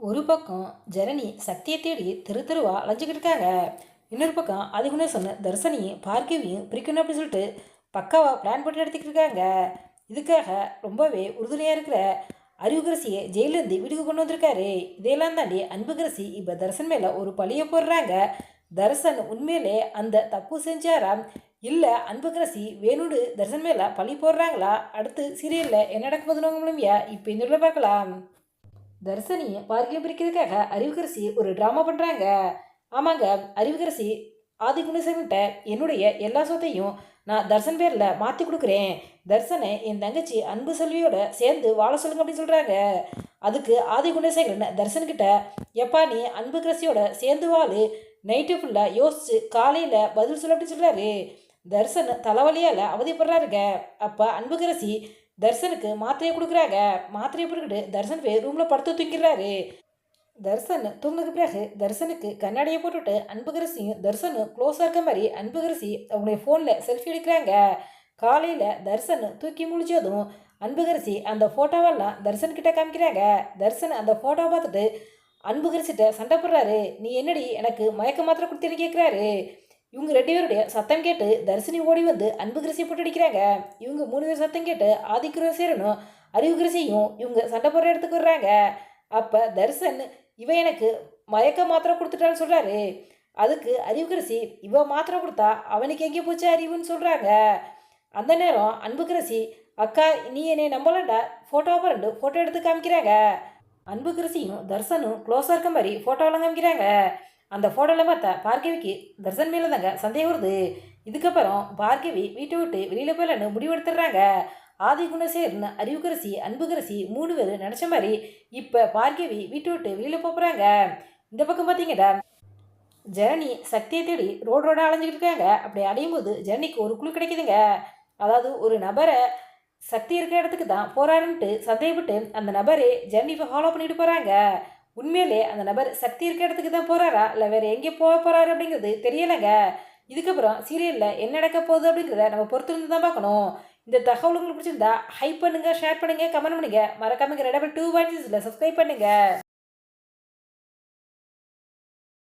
ஒரு பக்கம் ஜனனி சக்தியை தேடி தெரு தெருவா அலைஞ்சிக்கிட்டு இருக்காங்க இன்னொரு பக்கம் அதிகுணேசன் தர்சனியும் பார்க்கவியும் பிரிக்கணும் அப்படின்னு சொல்லிட்டு பக்காவாக பிளான் போட்டு எடுத்துக்கிட்டு இருக்காங்க இதுக்காக ரொம்பவே உறுதுணையாக இருக்கிற அறிவுகரசியை ஜெயிலேருந்து வீட்டுக்கு கொண்டு வந்திருக்காரு. இதையெல்லாம் தாண்டி அன்புகரசி இப்போ தர்சன் மேலே ஒரு பழியை போடுறாங்க. தர்சன் உண்மையிலே அந்த தப்பு செஞ்சாராம் இல்லை அன்புகரசி வேணுடு தர்சன் மேலே பழி போடுறாங்களா? அடுத்து சீரியலில் என்ன நடக்க போதுன்னு இப்போ இந்த பார்க்கலாம். தர்சனியை பார்க்க பிரிக்கிறதுக்காக அறிவுகரசி ஒரு ட்ராமா பண்ணுறாங்க ஆமாங்க அறிவுகரசி ஆதி குணசேகர்கிட்ட என்னுடைய எல்லா சொத்தையும் நான் தர்சன் பேரில் மாற்றி கொடுக்குறேன். தர்சனை என் தங்கச்சி அன்பு செல்வியோட சேர்ந்து வாழ சொல்லுங்க அப்படின்னு சொல்கிறாங்க அதுக்கு ஆதி குணசேகரன் தர்சன்கிட்ட எப்பா நீ அன்பு கிரசியோட சேர்ந்து வாழு. நைட்டு ஃபுல்லாக யோசிச்சு காலையில் பதில் சொல்ல அப்படின்னு சொல்கிறாரு தர்சன் தலைவலியால் அவதிப்படுறாருங்க. அப்போ அன்புகரசி தர்சனுக்கு மாத்திரையை கொடுக்குறாங்க. மாத்திரையை போட்டுக்கிட்டு தர்சன் போய் ரூமில் படுத்து தூங்கிடுறாரு. தர்சன் தூங்கினதுக்கு பிறகு தர்சனுக்கு கண்ணாடியை போட்டுவிட்டு அன்புகரசியும் தர்சனும் க்ளோஸாக இருக்க மாதிரி அன்புகரசி அவங்களுடைய ஃபோனில் செல்ஃபி எடுக்கிறாங்க. காலையில் தர்சன் தூக்கி முழிச்சதும் அன்புகரசி அந்த ஃபோட்டோவெல்லாம் தர்சன் கிட்டே காமிக்கிறாங்க. தர்சன் அந்த ஃபோட்டோவை பார்த்துட்டு அன்புகரிச்சிட்ட சண்டை போடுறாரு. நீ என்னடி எனக்கு மயக்க மாத்திரை கொடுத்தேன்னு கேட்குறாரு இவங்க ரெண்டு பேருடைய சத்தம் கேட்டு தர்சினி ஓடி வந்து அன்புகரசியை போட்டு அடிக்கிறாங்க. இவங்க மூணு பேர் சத்தம் கேட்டு ஆதிக்கிரசேரனும் அறிவு கிரசியும் இவங்க சண்டை போடுற இடத்துக்கு வர்றாங்க. அப்போ தர்சன் இவன் எனக்கு மயக்க மாத்திரை கொடுத்துட்டான்னு சொல்கிறாரு அதுக்கு அறிவுக்கரசி இவ மாத்திரை கொடுத்தா அவனுக்கு எங்கே போச்சு அறிவுன்னு சொல்கிறாங்க அந்த நேரம் அன்புக்கரசி அக்கா நீ என்னை நம்பலண்டா ஃபோட்டோவை ரெண்டு ஃபோட்டோ எடுத்து காமிக்கிறாங்க. அன்புக்கரசியும் தர்சனும் க்ளோஸாக இருக்க மாதிரி ஃபோட்டோவெல்லாம் காமிக்கிறாங்க. அந்த ஃபோட்டோவில் பார்த்தா பார்கவிக்கு தர்சன் மேலே தாங்க சந்தேகம் வருது. இதுக்கப்புறம் பார்கவி வீட்டை விட்டு வெளியில் போயிடலான்னு முடிவெடுத்துடுறாங்க ஆதி குணசேர்னு அறிவுக்கரசி அன்புகரசி மூணு பேர் நினச்ச மாதிரி இப்போ பார்கவி வீட்டை விட்டு வெளியில் போகிறாங்க இந்த பக்கம் பார்த்தீங்கடா ஜனனி சக்தியை தேடி ரோடு ரோடாக அலைஞ்சிக்கிட்டு இருக்காங்க. அப்படி அடையும் போது ஜனனிக்கு ஒரு குழு கிடைக்குதுங்க. அதாவது ஒரு நபரை சக்தி இருக்கிற இடத்துக்கு தான் போகிறாருன்ட்டு சந்தேகப்பட்டு அந்த நபரே ஜனனி இப்போ ஃபாலோ பண்ணிட்டு போகிறாங்க உண்மையிலே அந்த நபர் சக்தி இருக்க இடத்துக்கு தான் போகிறாரா இல்லை வேறு எங்கே போக போகிறாரு அப்படிங்கிறது தெரியலைங்க. இதுக்கப்புறம் சீரியலில் என்ன நடக்க போகுது அப்படிங்கிறத நம்ம பொறுத்திருந்து தான் பார்க்கணும். இந்த தகவல் உங்களுக்கு பிடிச்சிருந்தா ஹைப் பண்ணுங்கள் ஷேர் பண்ணுங்கள் கமெண்ட் பண்ணுங்கள் மறக்காமல் ரெடபிள் டூ வாட்சஸில் சப்ஸ்கிரைப் பண்ணுங்கள்